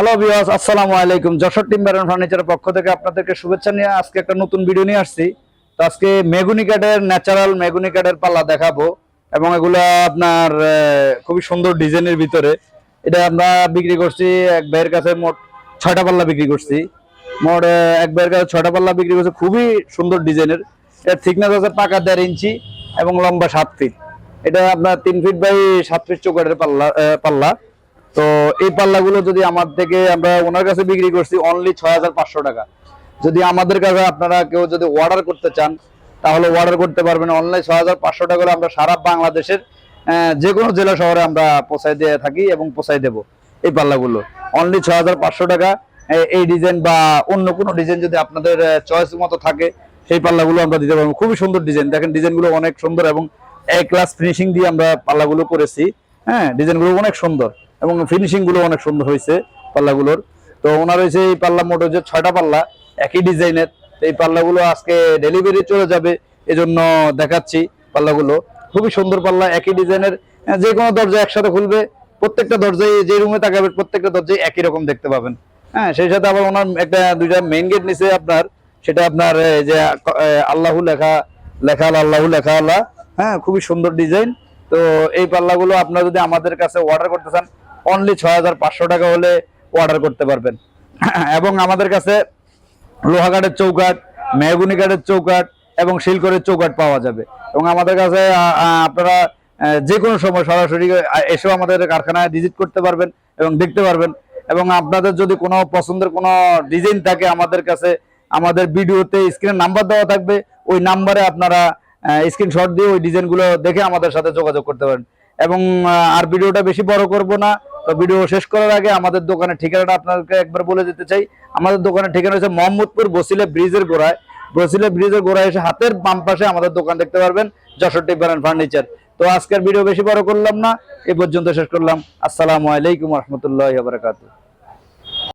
Hello বিয়াস আসসালামু আলাইকুম। Jessore timber and ফার্নিচারের পক্ষ থেকে আপনাদেরকে শুভেচ্ছা নিয়ে আজকে একটা নতুন ভিডিও নিয়ে আসছি। তো আজকে মেগুনি কাঠের ন্যাচারাল মেগুনি কাঠের পাল্লা দেখাবো এবং এগুলো আপনার খুবই সুন্দর ডিজাইনের ভিতরে। এটা আমরা বিক্রি করছি, এক ভাইয়ের কাছে মোট ছয়টা পাল্লা বিক্রি করছি। মোট এক ভাইয়ের কাছে ছয়টা পাল্লা বিক্রি করছি, খুবই সুন্দর ডিজাইনের। এর থিকনেস আছে পাকা দেড় ইঞ্চি এবং লম্বা সাত ফিট এটা আপনার তিন ফিট বাই সাত ফিট চৌকাঠের পাল্লা পাল্লা। তো এই পাল্লাগুলো যদি আমার থেকে আমরা ওনার কাছে বিক্রি করছি অনলি ছয় হাজার পাঁচশো টাকা। যদি আমাদের কাছে আপনারা কেউ যদি অর্ডার করতে চান, তাহলে অর্ডার করতে পারবেন অনলাইন ছয় হাজার পাঁচশো টাকা করে আমরা সারা বাংলাদেশের যে কোনো জেলা শহরে আমরা পৌঁছাই দিয়ে থাকি এবং পৌঁছাই দেব এই পাল্লাগুলো। অনলি ছয় হাজার পাঁচশো টাকা এই ডিজাইন বা অন্য কোনো ডিজাইন যদি আপনাদের চয়েস মতো থাকে, সেই পাল্লাগুলো আমরা দিতে পারব। খুবই সুন্দর ডিজাইন দেখেন ডিজাইনগুলো অনেক সুন্দর এবং এ ক্লাস ফিনিশিং দিয়ে আমরা পাল্লাগুলো করেছি। হ্যাঁ ডিজাইনগুলো অনেক সুন্দর। এবং ফিনিশিংগুলো অনেক সুন্দর হয়েছে পাল্লাগুলোর। তো ওনার হয়েছে এই পাল্লা মোট হচ্ছে ছয়টা পাল্লা, একই ডিজাইনের। এই পাল্লাগুলো আজকে ডেলিভারি চলে যাবে, এজন্য দেখাচ্ছি পাল্লাগুলো। খুবই সুন্দর পাল্লা, একই ডিজাইনের। যে কোনো দরজা একসাথে খুলবে, প্রত্যেকটা দরজায় যে রুমে তাকাবে, প্রত্যেকটা দরজায় একই রকম দেখতে পাবেন। হ্যাঁ সেই সাথে আবার ওনার একটা দুইটা মেইন গেট নিচে আপনার, সেটা আপনার যে আল্লাহু লেখা লেখা আল্লাহু লেখা আল্লাহ। হ্যাঁ খুবই সুন্দর ডিজাইন। তো এই পাল্লাগুলো আপনারা যদি আমাদের কাছে অর্ডার করতে চান অনলি ছয় হাজার পাঁচশো টাকা হলে অর্ডার করতে পারবেন। এবং আমাদের কাছে লোহা কাঠের চৌকাঠ মেহগুনি কাঠের চৌকাঠ এবং শিলকরের চৌকাঠ পাওয়া যাবে। এবং আমাদের কাছে আপনারা যে কোনো সময় সরাসরি এসেও আমাদের কারখানায় ভিজিট করতে পারবেন এবং দেখতে পারবেন। এবং আপনাদের যদি কোনো পছন্দের কোনো ডিজাইন থাকে আমাদের কাছে, আমাদের ভিডিওতে স্ক্রিনে নাম্বার দেওয়া থাকবে। ওই নাম্বারে আপনারা স্ক্রিনশট দিয়ে ওই ডিজাইনগুলো দেখে আমাদের সাথে যোগাযোগ করতে পারেন। এবং আর ভিডিওটা বেশি বড় করব না। তো ভিডিও শেষ করার আগে আমাদের দোকানের ঠিকানাটা আপনাদেরকে একবার বলে দিতে চাই। আমাদের দোকানের ঠিকানা হচ্ছে মোহাম্মদপুর বসিলে ব্রিজের গোড়ায়। বসিলে ব্রিজের গোড়ায় এসে হাতের বাম পাশে আমাদের দোকান দেখতে পারবেন, যশোর টিপার ফার্নিচার। তো আজকের ভিডিও বেশি বড় করলাম না, এ পর্যন্ত শেষ করলাম। আসসালামু আলাইকুম রহমতুল্লাহ বারকাতুহ।